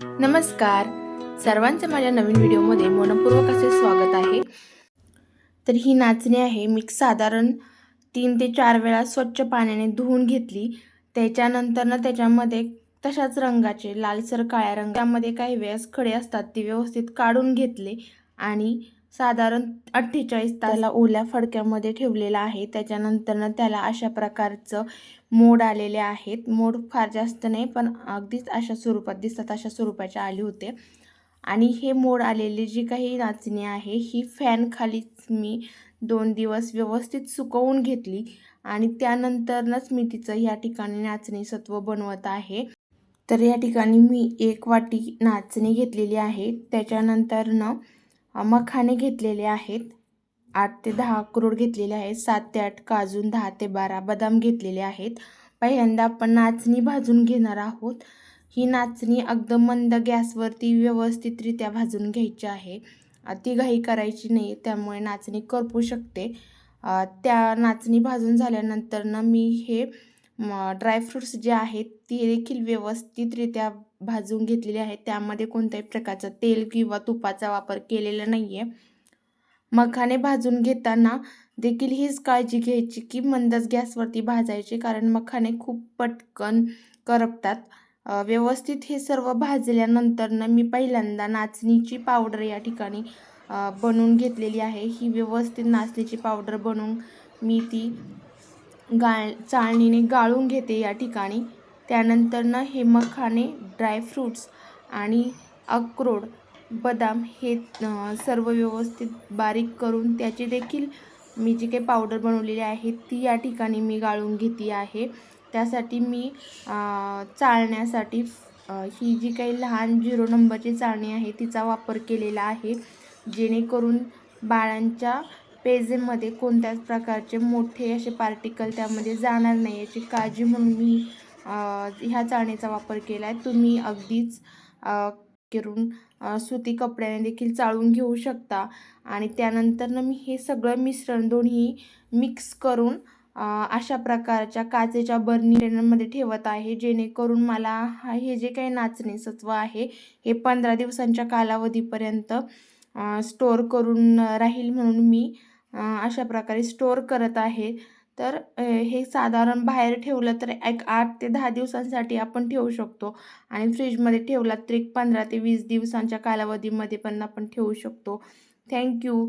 नमस्कार. सर्वांचं माझ्या नवीन व्हिडिओमध्ये मनपूर्वक असे स्वागत आहे. तर ही नाचणी आहे. मी साधारण तीन ते चार वेळा स्वच्छ पाण्याने धुवून घेतली. त्याच्यानंतर ना त्याच्यामध्ये तशाच रंगाचे लालसर काळ्या रंगामध्ये काही वेळेस खडे असतात ते व्यवस्थित काढून घेतले आणि साधारण अठ्ठेचाळीस त्याला ओल्या फडक्यामध्ये ठेवलेला आहे. त्याच्यानंतरनं त्याला अशा प्रकारचं मोड आलेले आहेत. मोड फार जास्त नाही पण अगदीच अशा स्वरूपात दिसतात अशा स्वरूपाचे आले होते. आणि हे मोड आलेली जी काही नाचणी आहे ही फॅन खालीच मी दोन दिवस व्यवस्थित सुकवून घेतली आणि त्यानंतरनच मी तिचं या ठिकाणी नाचणी सत्व बनवत आहे. तर या ठिकाणी मी एक वाटी नाचणी घेतलेली आहे. त्याच्यानंतरनं मखाने घेतलेले आहेत. आठ ते दहा अक्रोड घेतलेले आहेत. सात ते आठ काजून दहा ते बारा बदाम घेतलेले आहेत. पहिल्यांदा आपण नाचणी भाजून घेणार आहोत. ही नाचणी अगदम मंद गॅसवरती व्यवस्थितरित्या भाजून घ्यायची आहे. ती घाई करायची नाही त्यामुळे नाचणी करपू शकते. त्या नाचणी भाजून झाल्यानंतरनं मी हे ड्रायफ्रूट्स जे आहेत ती देखील व्यवस्थितरित्या भाजून घेतलेली आहेत. त्यामध्ये कोणत्याही प्रकारचं तेल किंवा तुपाचा वापर केलेला नाही आहे मखाने भाजून घेताना देखील हीच काळजी घ्यायची की मंदच गॅसवरती भाजायचे कारण मखाने खूप पटकन करपतात. व्यवस्थित हे सर्व भाजल्यानंतरनं मी पहिल्यांदा नाचणीची पावडर या ठिकाणी बनवून घेतलेली आहे. ही व्यवस्थित नाचणीची पावडर बनवून मी ती गाळ चाळणीने गाळून घेते या ठिकाणी. त्यानंतरनं हे मखाने ड्रायफ्रूट्स आणि अक्रोड बदाम हे सर्व व्यवस्थित बारीक करून त्याची देखील मी जी काही पावडर बनवलेली आहे ती या ठिकाणी मी गाळून घेते आहे. त्यासाठी मी चाळण्यासाठी ही जी काही लहान झिरो नंबरची चाळणी आहे तिचा वापर केलेला आहे. जेणेकरून बाळांच्या पेजेमध्ये कोणत्याच प्रकारचे मोठे असे पार्टिकल त्यामध्ये जाणार नाही याची काळजी म्हणून मी ह्या चाळणीचा वापर केला आहे. तुम्ही अगदीच करून सुती कपड्याने देखील चाळून घेऊ शकता. आणि त्यानंतरनं मी हे सगळं मिश्रण दोन्ही मिक्स करून अशा प्रकारच्या काचेच्या बर्नीमध्ये ठेवत आहे. जेणेकरून मला हा हे जे काही नाचणी सत्व आहे हे पंधरा दिवसांच्या कालावधीपर्यंत स्टोअर करून राहील म्हणून मी अशा प्रकारे स्टोअर करत आहे. तर हे साधारण बाहेर ठेवलं तर एक आठ ते दहा दिवसांसाठी आपण ठेवू शकतो. आणि फ्रीजमध्ये ठेवला तर एक पंधरा ते वीस दिवसांच्या कालावधीमध्ये पण आपण ठेवू शकतो. थँक्यू